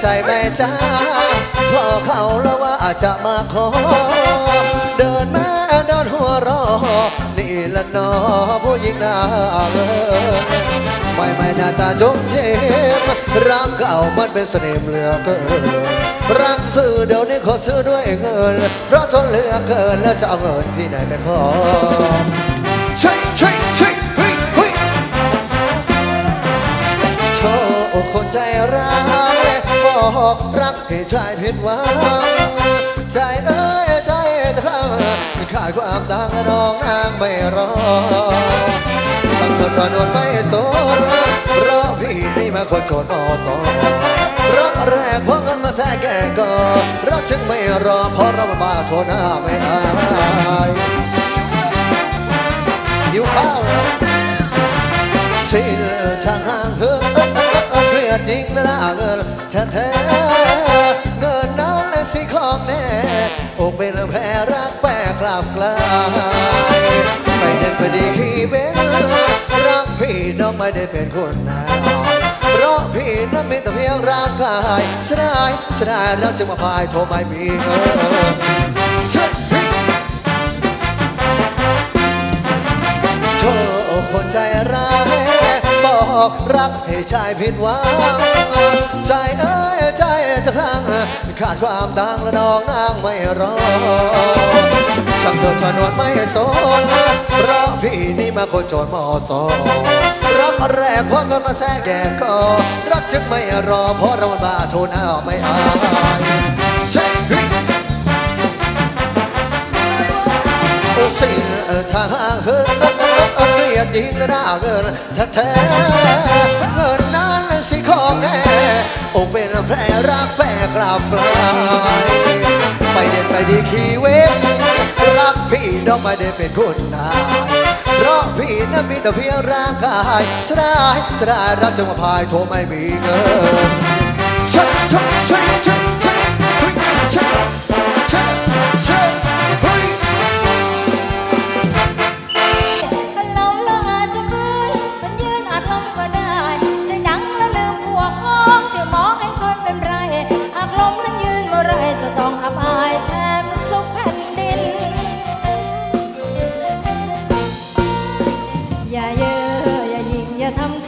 ใจแม่จ้าพราะเขาแล้วว่าจะมาขอ เดินมาเดินหัวรอ นี่ละนอผู้หญิงหน่าเงินไม่ไม่หน้าตาจงเจมรักเก่ามันเป็นเสน่ห์เหลือเกินรักซื้อเดี๋ยวนี้ขอซื้อด้วยเงิน เพราะทนเหลือเกินแล้วจะเอาเงินที่ไหนไปขอใช่ใช่ใช่เฮ้ยเฮ้ยโชว์คนใจร้าย อกรักให้ใจผิดหวังใจเอ้ยใจทางขาดความดังน้องนางไม่รอสังเกตถนนไม่สนราะพี่นี่มาคนโจรมอสอรักแรกพราะเงินมาแทรกแกงก็รักจึงไม่รอเพราะเราบ้าโทหน้าไม่อายหิวข้าวสิ้นทางห่างเหิน ดยิ่งละน่าเงินแท้ๆเงินนั้นและสิของแน่อกเป็นแผลรักแปรกลับกลายไปเด่นไปดีขี้เบ้นรักพี่น้องไม่ได้เป็นคนนาเพราะพี่นั้นมีแต่เพียงร่างกายเสยดายเสยดายเราจึงมาพายโทรไม่มีเงินเช่พี่โชว์คนใจร้าย อกรักให้ชายผิดหวังใจเอ้ยใจจะครั้งขาดความดังและน้องนางไม่รอช่างเธอถนวนไม่สนเพราะพี่นี่มาคนโจรมอสอรักแรกพราะเงินมาแทรกแกก็รักจึงไม่รอเพราะเราบ้าโทนเอาไม่อายเช็คสิ้นทางเหินเกลี ยดยิ่งและน่าเงินแท้เงินนั้นสิของแน่อกเป็นแผลรักแปรกลับกลายไปเด่นไปดีขี่เวฟรักพี่น้องไม่ได้เป็นคนนายเพราะพี่นั้นมีแต่เพียงร่างกายสลายสลายรักจงมาพายโทรไม่มีเงิน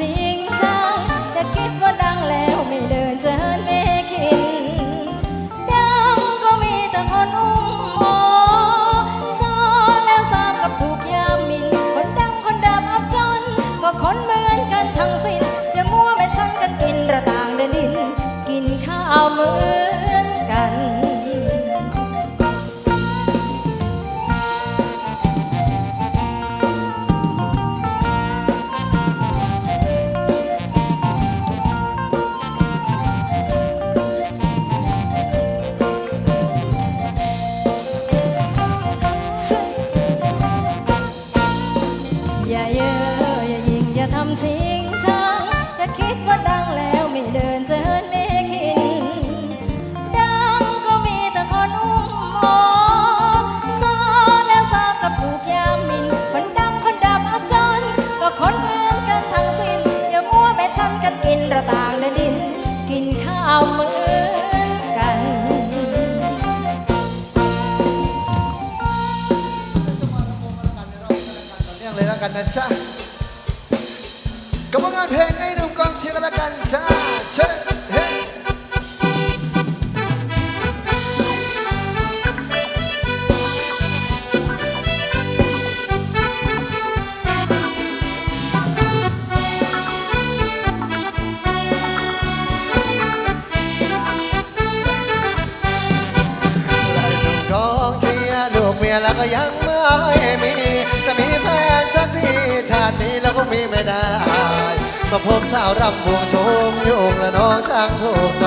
จริงจังอย่าคิดว่าดังแล้วไม่เดินจะเจินไม่คินดังก็มีแต่คนอุ้มหอซ้อนแล้วซ้ำกับถูกยามมิน คนดังคนดับอับจน ก็คนเหมือนกันทั้งสิ้นอย่ามัวแม่ฉันกันกินระต่างเดินดิน กินข้าวเมือ อย่าเยอะอย่ายิงอย่าทำทิ้ง กันนะจ๊ะกับงานเพลงไอ้หนุ่มกองเชียร์กันแล้วกันจ้าเชิญเฮ้ยกองเชียร์ลูกเมียแล้วก็ยังไม่มี ตินี้แล้วก็มีไม่ได้มาพบสาวรำวงชมโยงและน้องช่างถูกใจ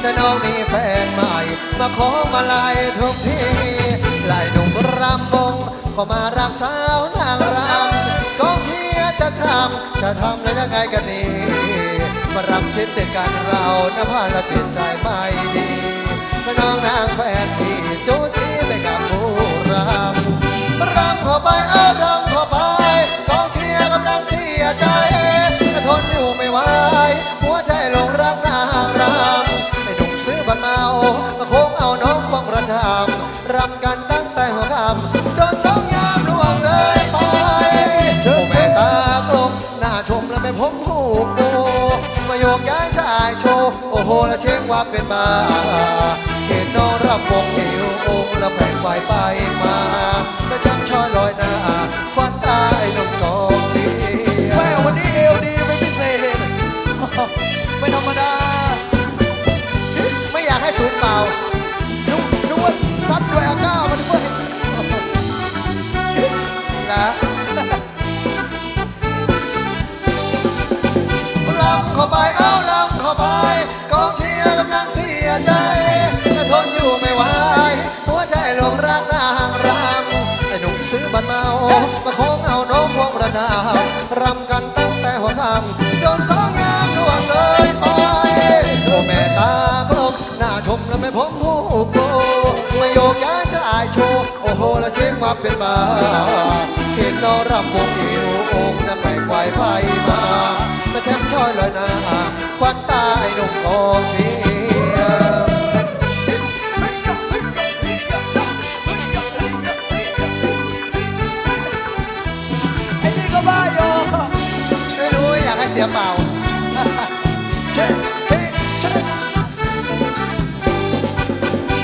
แต่น้องมีแฟนใหม่ มาขอมาลายทุกทีไล่หนุ่มรำวงก็มารักสาวนางรำกองเชียร์จะทำจะทำแล้วยังไงกันนี่มารำชิดติดกันเรานะพาเราจิตใจไม่ดีมาน้องนางแฟนที่จูจีไปกับผู้รำรำข้าไปเอารำข้าไป ใจทนอยู่ไม่ไหวหัวใจหลงรักนางรำไม่หนุ่มซื้อบันเมามาโค้งเอาน้องฟังประทามรำกันตั้งแต่หัวค่ำจนสองยามล่วงเลยไปโอ้แม่ตากลมหน้าชมแล้วไปพบผู้กูมาโยกย้ายสายโชว์โอ้โหและเช็คว่าเป็นมาเห็นน้องรำวงหิวองค์ละแผ่นไหวไป เป็นมา เห็นน้องรำวงอิวองค์นั่งแหวกไฟไฟมามาแช่มช้อยลอยหน้าควันตาไอ้หนุ่มกองเชียร์ไอ้นี่ก็บ้าโยไม่รู้อยากให้เสียเปล่าเช่เฮ้เช่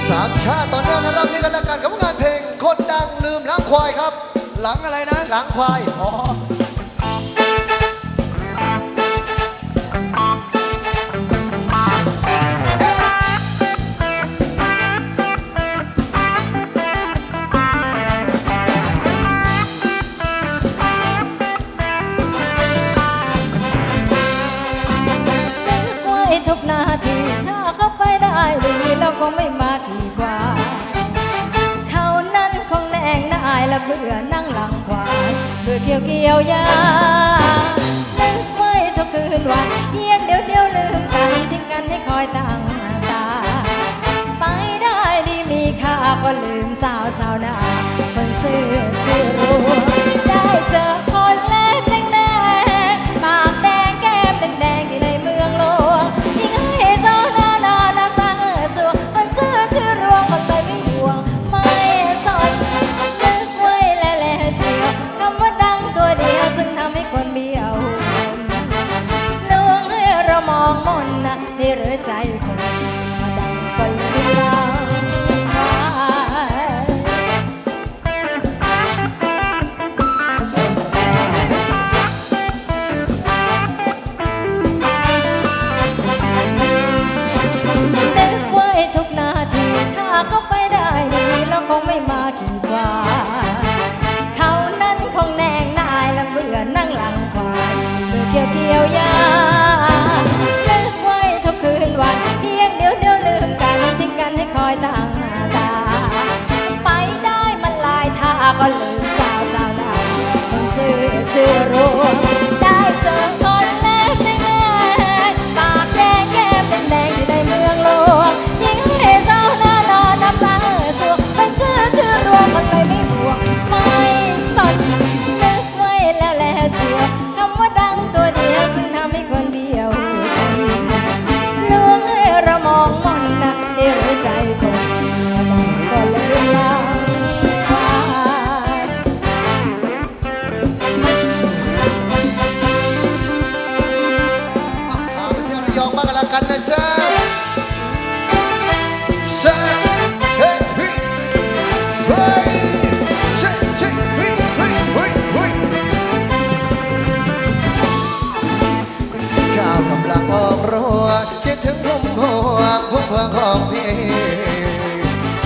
สามชาติตอนนี้นะครับนี่กันล้วกันกับงานเพลง คนดังลืมล้างควายครับ หลังอะไรนะล้างควาย อ๋อ เกี่ยวเกี่ยวยานึกไว้ทุกคืนวันเพียงเดียวเดียวลืมกันทิ้งกันให้คอยตั้งตา ไปได้ดีมีค่าก็ลืมสาวชาวนาคนซื่อชื่อรู้ได้เจอ ที่เหลือใจคนมาดังก็ลืมลางไปนึกไว้ทุกนาทีถ้าเขาไปได้ดีแล้วคงไม่มากี่ ซื่อชื่อรู้ไกำลังออกรัวคิดถึงพุ่มพวงพุ่มพวงของพี่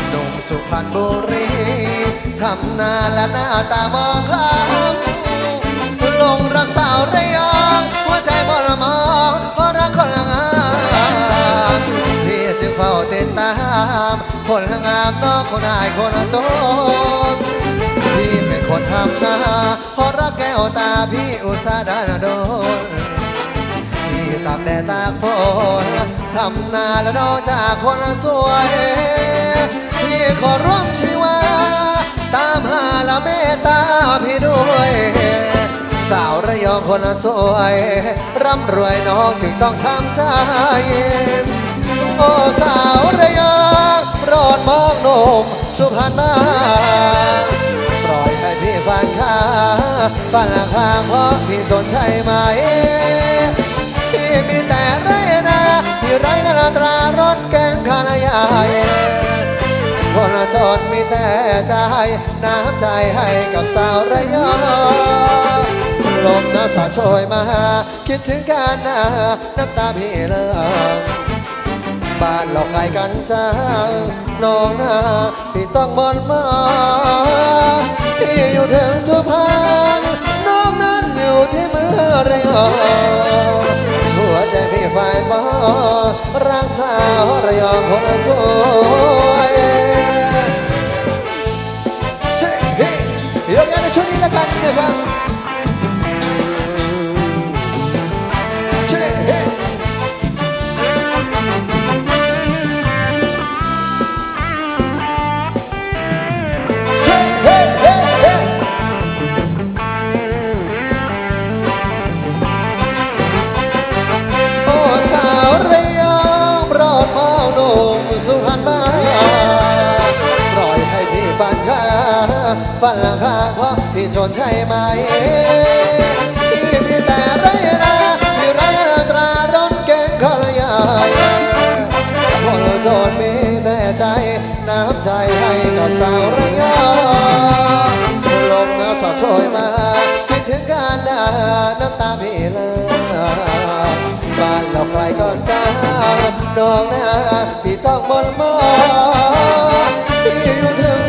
หนุ่มสุพรรณบุรีทำนาและหน้าตามองคล้ำลงรักสาวระยองหัวใจบ่ละมองเพราะรักคนละงามพี่จึงเฝ้าติดตาม คนละงามน้องคนอายคนจนพี่เป็นคนทำนาเพราะรักแก้วตาพี่อุตส่าห์ดานโดน พี่ตากฝนทำนาแล้วนอกจากคนสวยพี่ขอร่วมชีวา ตามหาและเมตตาพี่ด้วย สาวระยองคนสวย ร่ำรวยน้องจึงต้องช้ำใจโอ้สาวระยองโปรดมองนมสุพรรณบ้าปล่อยให้พี่ฟันข้าฟันละข้างเพราะพี่สนใจไหม ตรารถแกงขานายายคนจนมีแต่ใจน้ำใจให้กับสาวระยองลมหนาวสาโชยมา คิดถึงกันนะน้ำตาพี่เลิกบ้านเราใครกันจ้าน้องนาพี่ต้องมอนมาพี่อยู่ถึงสุพรรณน้องนั้นอยู่ที่เมืองระยอง ใจพี่ฝ่ายบ่รักสาวระยองคนสวยเฮ้เฮ้ยกงานในช่วงนี้แล้วกันนะครับ ฟันหลังข้างเพราะพี่จนใช่ไหมพี่มีแต่ไรนามีไรตราร้อนเก่งขลยายคนจนมีแต่ใจน้ำใจให้กับสาวระยองลมหนาวสอดโชยมาคิดถึงการดาน้ำตาพี่เลยบ้านเราใครก่อนจ้าน้องนาพี่ต้องมนมองพี่อยู่ถึง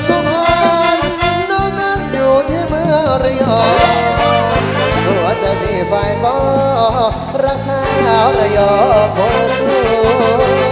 หรืออหัวจะมีไฟบอรักสาวระยองคนสวย